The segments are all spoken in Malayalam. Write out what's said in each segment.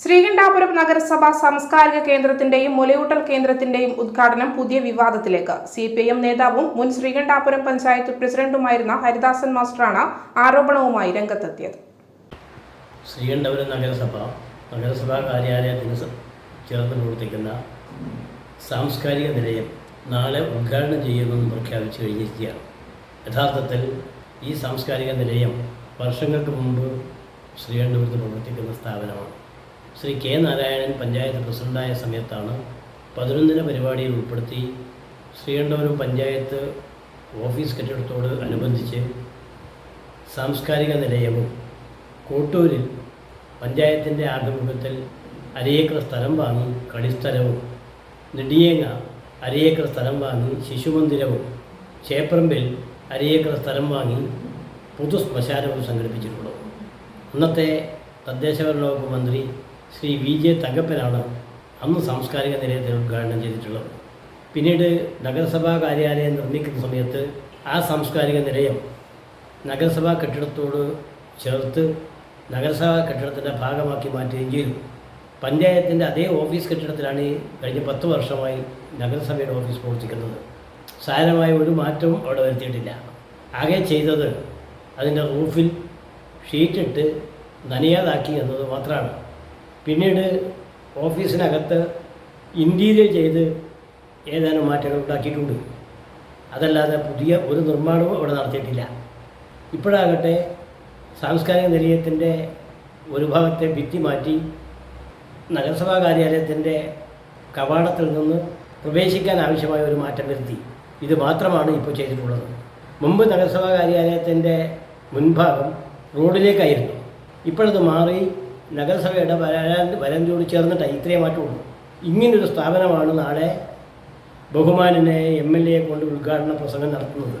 ശ്രീകണ്ഠാപുരം നഗരസഭ സാംസ്കാരിക കേന്ദ്രത്തിന്റെയും മുലയൂട്ടൽ കേന്ദ്രത്തിന്റെയും ഉദ്ഘാടനം പുതിയ വിവാദത്തിലേക്ക്. സി പി എം നേതാവും മുൻ ശ്രീകണ്ഠാപുരം പഞ്ചായത്ത് പ്രസിഡന്റുമായിരുന്ന ഹരിദാസൻ മാസ്റ്ററാണ് ആരോപണവുമായി രംഗത്തെത്തിയത്. ശ്രീകണ്ഠപുരം നഗരസഭ നഗരസഭാ കാര്യാലയത്തിന് ചേർന്ന് പ്രവർത്തിക്കുന്ന സാംസ്കാരിക നിലയം നാളെ ഉദ്ഘാടനം ചെയ്യുമെന്ന് പ്രഖ്യാപിച്ചു കഴിഞ്ഞിരിക്കുകയാണ്. യഥാർത്ഥത്തിൽ ഈ സാംസ്കാരിക നിലയം വർഷങ്ങൾക്ക് മുമ്പ് ശ്രീകണ്ഠപുരത്ത് പ്രവർത്തിക്കുന്ന സ്ഥാപനമാണ്. ശ്രീ കെ നാരായണൻ പഞ്ചായത്ത് പ്രസിഡന്റായ സമയത്താണ് പതിനൊന്നിന പരിപാടിയിൽ ഉൾപ്പെടുത്തി ശ്രീകണ്ഠപുരം പഞ്ചായത്ത് ഓഫീസ് കെട്ടിടത്തോട് അനുബന്ധിച്ച് സാംസ്കാരിക നിലയവും കോട്ടൂരിൽ പഞ്ചായത്തിന്റെ ആഭിമുഖ്യത്തിൽ അരയേക്കർ സ്ഥലം വാങ്ങി കളിസ്ഥലവും നെടിയേങ്ങ അരയേക്കർ സ്ഥലം വാങ്ങി ശിശുമന്ദിരവും ചേപ്പറമ്പിൽ അരയേക്കർ സ്ഥലം വാങ്ങി പൊതു ശ്മശാനവും സംഘടിപ്പിച്ചിട്ടുള്ളത്. അന്നത്തെ തദ്ദേശഭരണ വകുപ്പ് മന്ത്രി ശ്രീ വി ജെ തങ്കപ്പനാണ് അന്ന് സാംസ്കാരിക നിലയത്തിൽ ഉദ്ഘാടനം ചെയ്തിട്ടുള്ളത്. പിന്നീട് നഗരസഭാ കാര്യാലയം നിർമ്മിക്കുന്ന സമയത്ത് ആ സാംസ്കാരിക നിലയം നഗരസഭാ കെട്ടിടത്തോട് ചേർത്ത് നഗരസഭാ കെട്ടിടത്തിന്റെ ഭാഗമാക്കി മാറ്റുകയും ചെയ്തു. പഞ്ചായത്തിന്റെ അതേ ഓഫീസ് കെട്ടിടത്തിലാണ് ഈ കഴിഞ്ഞ പത്ത് വർഷമായി നഗരസഭയുടെ ഓഫീസ് പ്രവർത്തിക്കുന്നത്. സാരമായ ഒരു മാറ്റവും അവിടെ വരുത്തിയിട്ടില്ല. ആകെ ചെയ്തത് അതിന്റെ റൂഫിൽ ഷീറ്റിട്ട് നനയാതാക്കി എന്നത് മാത്രമാണ്. പിന്നീട് ഓഫീസിനകത്ത് ഇന്റീരിയർ ചെയ്ത് ഏതാനും മാറ്റങ്ങൾ ഉണ്ടാക്കിയിട്ടുണ്ട്. അതല്ലാതെ പുതിയ ഒരു നിർമ്മാണവും അവിടെ നടത്തിയിട്ടില്ല. ഇപ്പോഴാകട്ടെ സാംസ്കാരിക നിലയത്തിന്റെ ഒരു ഭാഗത്തെ ഭിത്തി മാറ്റി നഗരസഭാ കാര്യാലയത്തിന്റെ കവാടത്തിൽ നിന്ന് പ്രവേശിക്കാൻ ആവശ്യമായ ഒരു മാറ്റം വരുത്തി. ഇത് മാത്രമാണ് ഇപ്പോൾ ചെയ്തിട്ടുള്ളത്. മുമ്പ് നഗരസഭാ കാര്യാലയത്തിന്റെ മുൻഭാഗം റോഡിലേക്കായിരുന്നു. ഇപ്പോഴത് മാറി നഗരസഭയുടെ വരാൻ വരന്തോട് ചേർന്നിട്ടാണ് ഇത്രയും മാറ്റമുള്ളൂ ഇങ്ങനൊരു സ്ഥാപനമാണ് നാളെ ബഹുമാനനെ എം എൽ എയെ കൊണ്ട് ഉദ്ഘാടന പ്രസംഗം നടത്തുന്നത്.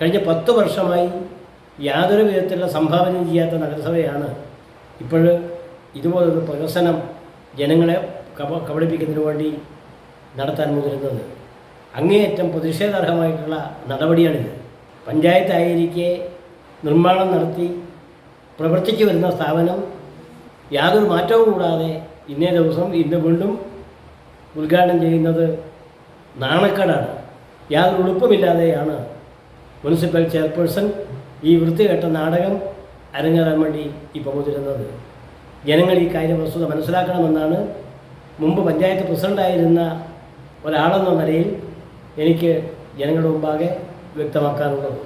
കഴിഞ്ഞ പത്ത് വർഷമായി യാതൊരു വിധത്തിലുള്ള സംഭാവന ചെയ്യാത്ത നഗരസഭയാണ് ഇപ്പോൾ ഇതുപോലൊരു പ്രദർശനം ജനങ്ങളെ കബ കബളിപ്പിക്കുന്നതിന് വേണ്ടി നടത്താൻ മുതിരുന്നത്. അങ്ങേയറ്റം പ്രതിഷേധാർഹമായിട്ടുള്ള നടപടിയാണിത്. പഞ്ചായത്തായിരിക്കെ നിർമ്മാണം നടത്തി പ്രവർത്തിച്ചു വരുന്ന സ്ഥാപനം യാതൊരു മാറ്റവും കൂടാതെ ഇന്നേ ദിവസം ഇന്ന് വീണ്ടും ഉദ്ഘാടനം ചെയ്യുന്നത് നാണക്കേടാണ്. യാതൊരു ഉളുപ്പമില്ലാതെയാണ് മുനിസിപ്പൽ ചെയർപേഴ്സൺ ഈ വൃത്തികെട്ട നാടകം അരങ്ങേറാൻ വേണ്ടി ഇപ്പോൾ മുതിരുന്നത് ജനങ്ങൾ ഈ കാര്യം വസ്തുത മനസ്സിലാക്കണമെന്നാണ് മുമ്പ് പഞ്ചായത്ത് പ്രസിഡന്റായിരുന്ന ഒരാളെന്ന നിലയിൽ എനിക്ക് ജനങ്ങളുടെ മുമ്പാകെ വ്യക്തമാക്കാനുള്ളത്.